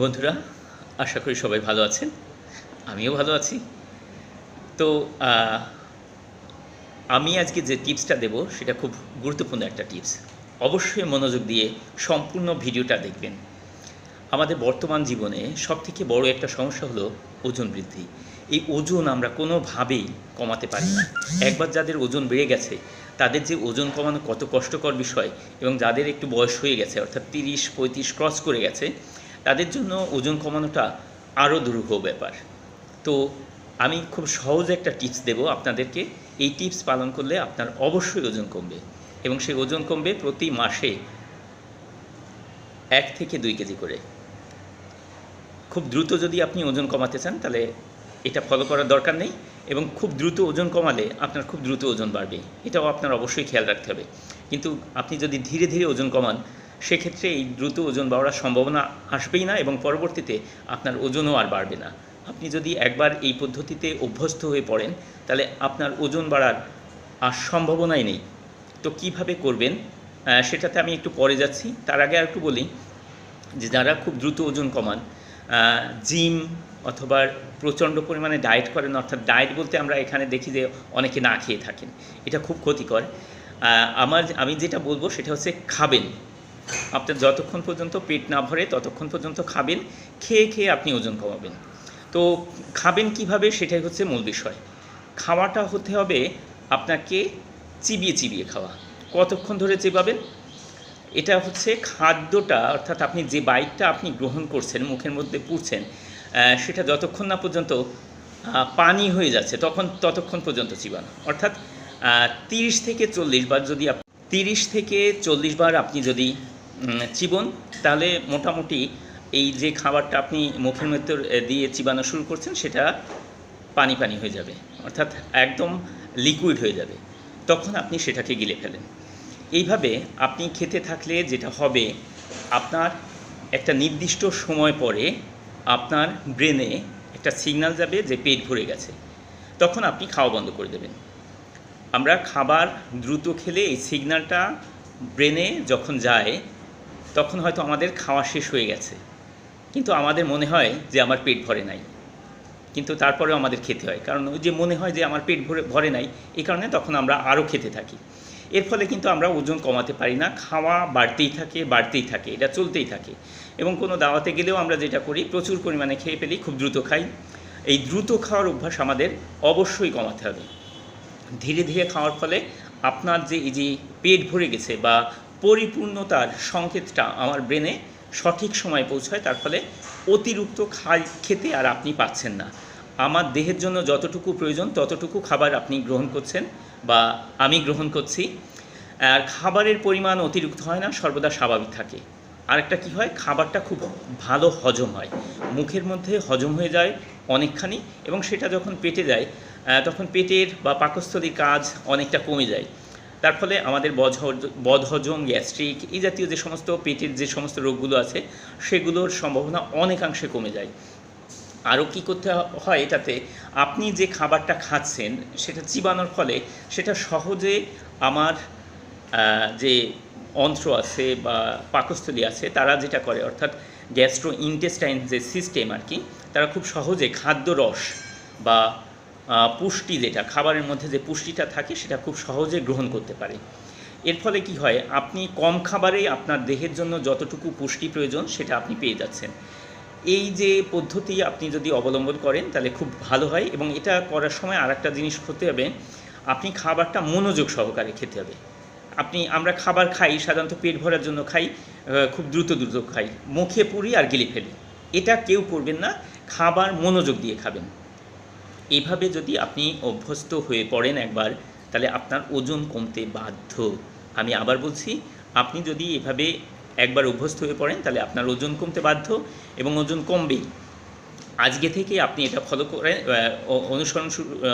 বন্ধুরা, আশা করি সবাই ভালো আছেন। আমিও ভালো আছি। তো আমি আজকে যে টিপসটা দেব, সেটা খুব গুরুত্বপূর্ণ একটা টিপস। অবশ্যই মনোযোগ দিয়ে সম্পূর্ণ ভিডিওটা দেখবেন। আমাদের বর্তমান জীবনে সবথেকে বড় একটা সমস্যা হলো ওজন বৃদ্ধি। এই ওজন আমরা কোনোভাবেই কমাতে পারি না। একবার যাদের ওজন বেড়ে গেছে, তাদের যে ওজন কমানো কত কষ্টকর বিষয় এবং যাদের একটু বয়স হয়ে গেছে, অর্থাৎ তিরিশ, পঁয়ত্রিশ ক্রস করে গেছে তাদের জন্য ওজন কমানোটা আরও দুরূহ ব্যাপার। তো আমি খুব সহজ একটা টিপস দেব আপনাদেরকে। এই টিপস পালন করলে আপনার অবশ্যই ওজন কমবে এবং সেই ওজন কমবে প্রতি মাসে এক থেকে দুই কেজি করে। খুব দ্রুত যদি আপনি ওজন কমাতে চান তাহলে এটা ফলো করার দরকার নেই এবং খুব দ্রুত ওজন কমালে আপনার খুব দ্রুত ওজন বাড়বে। এটাও আপনার অবশ্যই খেয়াল রাখতে হবে। কিন্তু আপনি যদি ধীরে ধীরে ওজন কমান সেক্ষেত্রে এই দ্রুত ওজন বাড়ার সম্ভাবনা আসবেই না এবং পরবর্তীতে আপনার ওজনও আর বাড়বে না। আপনি যদি একবার এই পদ্ধতিতে অভ্যস্ত হয়ে পড়েন, তাহলে আপনার ওজন বাড়ার আর সম্ভাবনাই নেই। তো কীভাবে করবেন? সেটাতে আমি একটু পরে যাচ্ছি। তার আগে আর একটু বলি যে যারা খুব দ্রুত ওজন কমান জিম অথবা প্রচণ্ড পরিমাণে ডায়েট করেন, অর্থাৎ ডায়েট বলতে আমরা এখানে দেখি যে অনেকে না খেয়ে থাকেন। এটা খুব ক্ষতিকর। আমার আমি যেটা বলব সেটা হচ্ছে খাবেন। আপনার যতক্ষণ পর্যন্ত পেট না ভরে, ততক্ষণ পর্যন্ত খাবেন, খেয়ে খেয়ে আপনি ওজন কমাবেন। তো খাবেন কীভাবে সেটাই হচ্ছে মূল বিষয়। খাওয়াটা হতে হবে আপনাকে চিবিয়ে চিবিয়ে খাওয়া। কতক্ষণ ধরে চিবাবেন? এটা হচ্ছে খাদ্যটা, অর্থাৎ আপনি যে বাইকটা আপনি গ্রহণ করছেন, মুখের মধ্যে পুড়ছেন সেটা যতক্ষণ না পর্যন্ত পানি হয়ে যাচ্ছে, তখন, ততক্ষণ পর্যন্ত চিবানো। অর্থাৎ তিরিশ থেকে চল্লিশ বার যদি তিরিশ থেকে চল্লিশ বার আপনি যদি চিবন তাহলে মোটামুটি এই যে খাবারটা আপনি মুখের মধ্যে দিয়ে চিবানো শুরু করছেন, সেটা পানি পানি হয়ে যাবে, অর্থাৎ একদম লিকুইড হয়ে যাবে। তখন আপনি সেটাকে গিলে ফেলেন। এইভাবে আপনি খেতে থাকলে যেটা হবে, আপনার একটা নির্দিষ্ট সময় পরে আপনার ব্রেনে একটা সিগন্যাল যাবে যে পেট ভরে গেছে। তখন আপনি খাওয়া বন্ধ করে দেবেন। আমরা খাবার দ্রুত খেলে এই সিগনালটা ব্রেনে যখন যায় তখন হয়তো আমাদের খাওয়া শেষ হয়ে গেছে। কিন্তু আমাদের মনে হয় যে আমার পেট ভরে নাই। কিন্তু তারপরেও আমাদের খেতে হয়। কারণ ওই যে মনে হয় যে আমার পেট ভরে ভরে নাই, এই কারণে তখন আমরা আরও খেতে থাকি। এর ফলে কিন্তু আমরা ওজন কমাতে পারি না, খাওয়া বাড়তেই থাকে বাড়তেই থাকে, এটা চলতেই থাকে। এবং কোনো দাওয়াতে গেলেও আমরা যেটা করি, প্রচুর পরিমাণে খেয়ে ফেলি, খুব দ্রুত খাই। এই দ্রুত খাওয়ার অভ্যাস আমাদের অবশ্যই কমাতে হবে। ধীরে ধীরে খাওয়ার ফলে আপনার যে, এই যে পেট ভরে গেছে বা পরিপূর্ণতার সংকেতটা আমার ব্রেনে সঠিক সময়ে পৌঁছায়, তার ফলে অতিরিক্ত খাই খেতে আর আপনি পাচ্ছেন না। আমার দেহের জন্য যতটুকু প্রয়োজন, ততটুকু খাবার আপনি গ্রহণ করছেন বা আমি গ্রহণ করছি। আর খাবারের পরিমাণ অতিরিক্ত হয় না, সর্বদা স্বাভাবিক থাকে। আরেকটা কি হয়, খাবারটা খুব ভালো হজম হয়। মুখের মধ্যে হজম হয়ে যায় অনেকখানি এবং সেটা যখন পেটে যায় তখন পেটের বা পাকস্থলীর কাজ অনেকটা কমে যায়। তার ফলে আমাদের বদহজ- বদহজম, গ্যাস্ট্রিক এই জাতীয় যে সমস্ত পেটের যে সমস্ত রোগগুলো আছে, সেগুলোর সম্ভাবনা অনেকাংশে কমে যায়। আরও কী করতে হয় এটাতে আপনি যে খাবারটা খাচ্ছেন, সেটা চিবানোর ফলে সেটা সহজে আমার যে অন্ত্র আছে বা পাকস্থলী আছে, তারা যেটা করে, অর্থাৎ গ্যাস্ট্রো ইন্টেস্টাইন যে সিস্টেম আর কি, তারা খুব সহজে খাদ্য রস বা পুষ্টি যেটা, খাবারের মধ্যে যে পুষ্টিটা থাকে সেটা খুব সহজে গ্রহণ করতে পারে। এর ফলে কি হয়, আপনি কম খাবারেই আপনার দেহের জন্য যতটুকু পুষ্টি প্রয়োজন সেটা আপনি পেয়ে যাচ্ছেন। এই যে পদ্ধতি আপনি যদি অবলম্বন করেন তাহলে খুব ভালো হয় এবং এটা করার সময় আর একটা জিনিস হতে হবে, আপনি খাবারটা মনোযোগ সহকারে খেতে হবে। আপনি, আমরা খাবার খাই, সাধারণত পেট ভরার জন্য খাই খুব দ্রুত দ্রুত খাই, মুখে পুরি আর গিলে ফেলি। এটা কেউ করবেন না, খাবার মনোযোগ দিয়ে খাবেন। এইভাবে যদি আপনি অভ্যস্ত হয়ে পড়েন একবার, তাহলে আপনার ওজন কমতে বাধ্য। আমি আবার বলছি, আপনি যদি এভাবে একবার অভ্যস্ত হয়ে পড়েন, তাহলে আপনার ওজন কমতে বাধ্য এবং ওজন কমবেই। আজকে থেকে আপনি এটা ফলো করেন অনুসরণ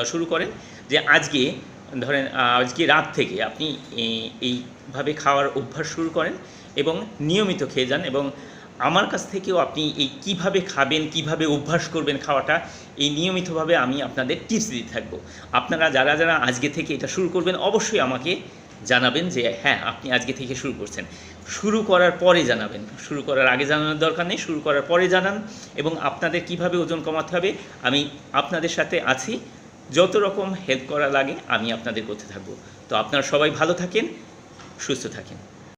শুরু করেন যে আজকে, ধরেন আজকে রাত থেকে আপনি এই- এইভাবে খাওয়ার অভ্যাস শুরু করেন এবং নিয়মিত খেয়ে যান এবং আমার কাছ থেকেও আপনি এই কীভাবে খাবেন, কীভাবে অভ্যাস করবেন খাওয়াটা, এই নিয়মিতভাবে আমি আপনাদের টিপস দিতে থাকব। আপনারা যারা যারা আজকে থেকে এটা শুরু করবেন, অবশ্যই আমাকে জানাবেন যে হ্যাঁ আপনি আজকে থেকে শুরু করছেন। শুরু করার পরে জানাবেন। শুরু করার আগে জানানোর দরকার নেই, শুরু করার পরে জানান এবং আপনাদের কীভাবে ওজন কমাতে হবে, আমি আপনাদের সাথে আছি। যত রকম হেল্প করা লাগে, আমি আপনাদের করতে থাকব। তো আপনারা সবাই ভালো থাকেন, সুস্থ থাকেন।